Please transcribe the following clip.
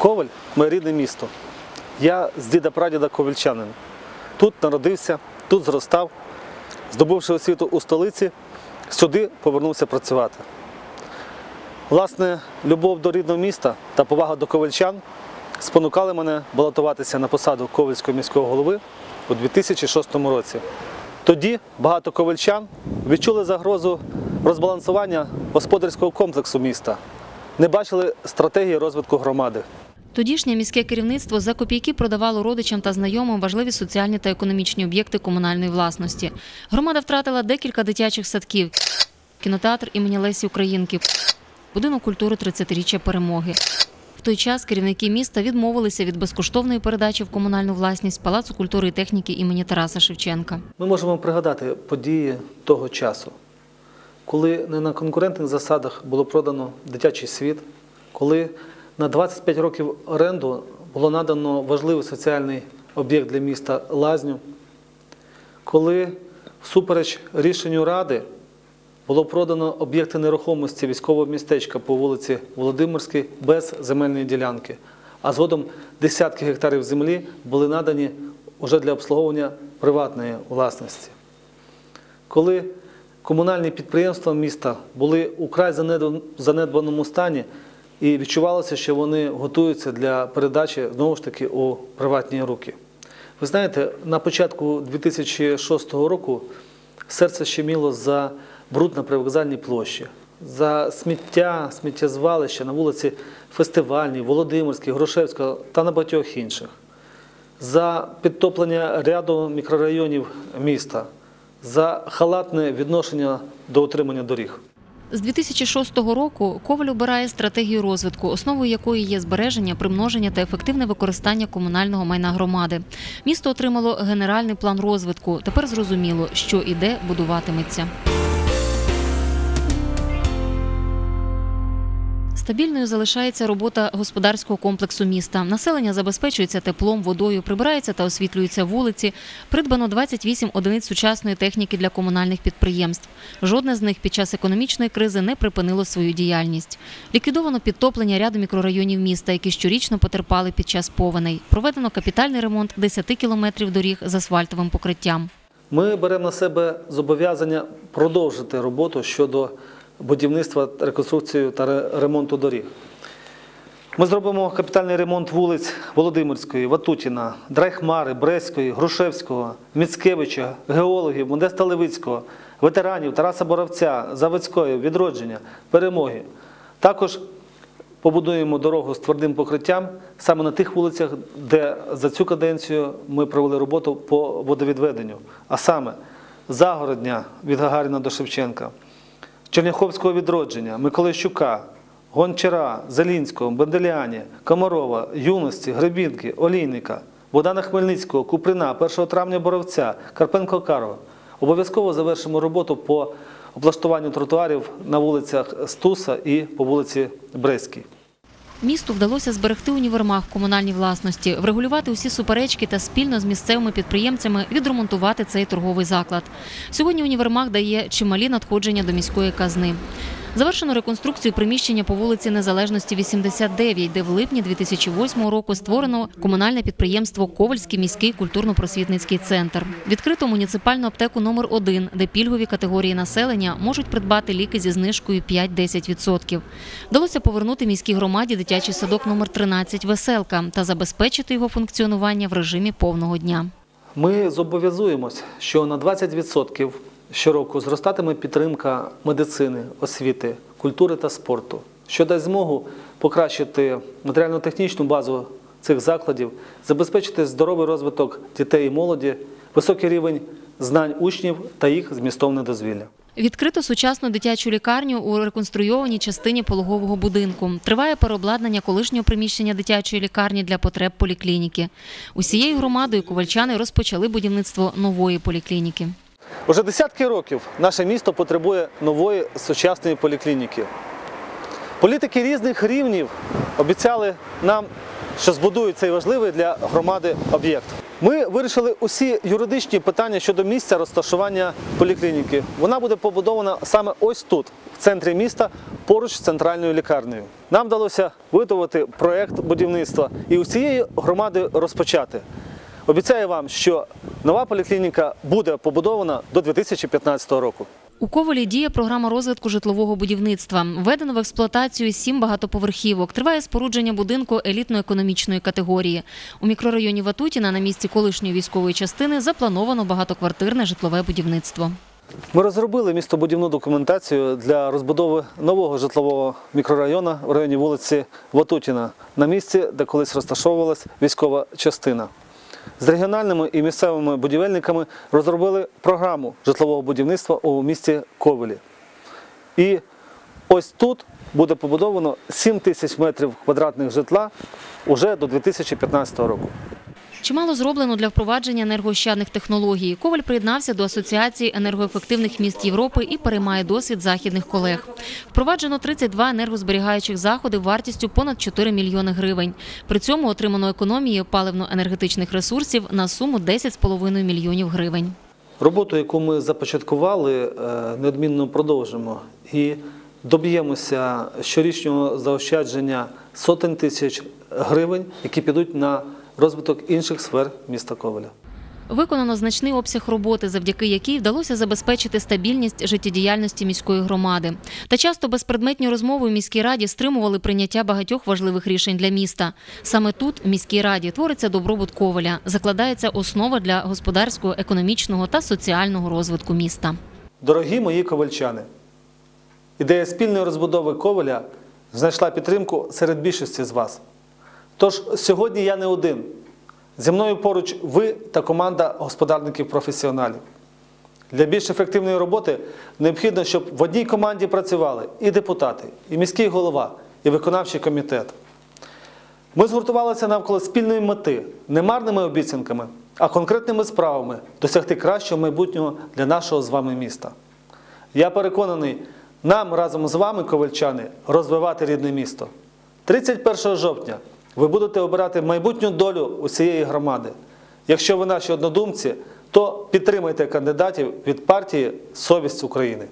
Коваль моє рідне місто. Я з діда прадіда ковальчанин. Тут народився, тут зростав. Здобувши освіту у столиці, сюди повернувся працювати. Власне, любов до рідного міста та повага до ковальчан спонукали мене балотуватися на посаду Ковальського міського голови у 2006 році. Тоді багато ковальчан відчули загрозу розбалансування господарського комплексу міста, не бачили стратегії розвитку громади. Тодішнє міське керівництво за копійки продавало родичам та знайомим важливі соціальні та економічні об'єкти комунальної власності. Громада втратила декілька дитячих садків, кінотеатр імені Лесі Українки, будинок культури 30-річчя перемоги. В той час керівники міста відмовилися від безкоштовної передачі в комунальну власність Палацу культури і техніки імені Тараса Шевченка. Ми можемо пригадати події того часу, коли не на конкурентних засадах було продано дитячий світ, коли на 25 років оренду було надано важливий соціальний об'єкт для міста Лазню, коли всупереч рішенню ради було продано об'єкти нерухомості військового містечка по вулиці Володимирській без земельної ділянки, а згодом десятки гектарів землі були надані вже для обслуговування приватної власності. Коли комунальні підприємства міста були у край занедбаному стані і відчувалося, що вони готуються для передачі знову ж таки у приватні руки. Ви знаєте, на початку 2006 року серце щеміло за бруд на привокзальній площі, за сміття, сміттєзвалища на вулиці Фестивальній, Володимирській, Грушевського та на багатьох інших, за підтоплення ряду мікрорайонів міста, за халатне відношення до утримання доріг. З 2006 року Коваль обирає стратегію розвитку, основою якої є збереження, примноження та ефективне використання комунального майна громади. Місто отримало генеральний план розвитку. Тепер зрозуміло, що і де будуватиметься. Стабільною залишається робота господарського комплексу міста. Населення забезпечується теплом, водою, прибираються та освітлюються вулиці. Придбано 28 одиниць сучасної техніки для комунальних підприємств. Жодне з них під час економічної кризи не припинило свою діяльність. Ліквідовано підтоплення ряду мікрорайонів міста, які щорічно потерпали під час повеней. Проведено капітальний ремонт 10 кілометрів доріг з асфальтовим покриттям. Ми беремо на себе зобов'язання продовжити роботу щодо будівництва, реконструкції та ремонту доріг. Ми зробимо капітальний ремонт вулиць Володимирської, Ватутіна, Драйхмари, Бреської, Грушевського, Міцкевича, геологів, Модеста Левицького, ветеранів Тараса Боровця, Заводської, Відродження, Перемоги. Також побудуємо дорогу з твердим покриттям саме на тих вулицях, де за цю каденцію ми провели роботу по водовідведенню, а саме Загородня від Гагаріна до Шевченка, Черняховського відродження, Миколайщука, Гончара, Зелінського, Бенделяні, Комарова, Юності, Гребінки, Олійника, Богдана Хмельницького, Куприна, 1 травня Боровця, Карпенко Карова. Обов'язково завершимо роботу по облаштуванню тротуарів на вулицях Стуса і по вулиці Брестській. Місту вдалося зберегти універмаг в комунальній власності, врегулювати усі суперечки та спільно з місцевими підприємцями відремонтувати цей торговий заклад. Сьогодні універмаг дає чималі надходження до міської казни. Завершено реконструкцію приміщення по вулиці Незалежності 89, де в липні 2008 року створено комунальне підприємство Ковальський міський культурно-просвітницький центр. Відкрито муніципальну аптеку номер 1 де пільгові категорії населення можуть придбати ліки зі знижкою 5-10%. Вдалося повернути міській громаді дитячий садок номер 13 Веселка та забезпечити його функціонування в режимі повного дня. Ми зобов'язуємось, що на 20% щороку зростатиме підтримка медицини, освіти, культури та спорту, що дасть змогу покращити матеріально-технічну базу цих закладів, забезпечити здоровий розвиток дітей і молоді, високий рівень знань учнів та їх змістовне дозвілля. Відкрито сучасну дитячу лікарню у реконструйованій частині пологового будинку. Триває переобладнання колишнього приміщення дитячої лікарні для потреб поліклініки. Усією громадою ковальчани розпочали будівництво нової поліклініки. Уже десятки років наше місто потребує нової сучасної поліклініки. Політики різних рівнів обіцяли нам, що збудують цей важливий для громади об'єкт. Ми вирішили усі юридичні питання щодо місця розташування поліклініки. Вона буде побудована саме ось тут, в центрі міста, поруч з центральною лікарнею. Нам вдалося виготовити проєкт будівництва і усієї громади розпочати. Обіцяю вам, що нова поліклініка буде побудована до 2015 року. У Ковалі діє програма розвитку житлового будівництва. Введено в експлуатацію сім багатоповерхівок. Триває спорудження будинку елітно-економічної категорії. У мікрорайоні Ватутіна на місці колишньої військової частини заплановано багатоквартирне житлове будівництво. Ми розробили містобудівну документацію для розбудови нового житлового мікрорайону в районі вулиці Ватутіна на місці, де колись розташовувалась військова частина. З регіональними і місцевими будівельниками розробили програму житлового будівництва у місті Ковелі. І ось тут буде побудовано 7 тисяч метрів квадратних житла уже до 2015 року. Чимало зроблено для впровадження енергоощадних технологій. Коваль приєднався до Асоціації енергоефективних міст Європи і переймає досвід західних колег. Впроваджено 32 енергозберігаючих заходи вартістю понад 4 мільйони гривень. При цьому отримано економії паливно-енергетичних ресурсів на суму 10,5 мільйонів гривень. Роботу, яку ми започаткували, е, неодмінно продовжимо і доб'ємося щорічного заощадження сотень тисяч гривень, які підуть на розвиток інших сфер міста Ковеля. Виконано значний обсяг роботи, завдяки якій вдалося забезпечити стабільність життєдіяльності міської громади. Та часто безпредметні розмови в міській раді стримували прийняття багатьох важливих рішень для міста. Саме тут, в міській раді, твориться добробут Ковеля, закладається основа для господарського, економічного та соціального розвитку міста. Дорогі мої ковальчани, ідея спільної розбудови Ковеля знайшла підтримку серед більшості з вас. Тож сьогодні я не один. Зі мною поруч ви та команда господарників-професіоналів. Для більш ефективної роботи необхідно, щоб в одній команді працювали і депутати, і міський голова, і виконавчий комітет. Ми згуртувалися навколо спільної мети, не марними обіцянками, а конкретними справами досягти кращого майбутнього для нашого з вами міста. Я переконаний, нам разом з вами, ковальчани, розвивати рідне місто. 31 жовтня ви будете обирати майбутню долю усієї громади. Якщо ви наші однодумці, то підтримайте кандидатів від партії Совість України.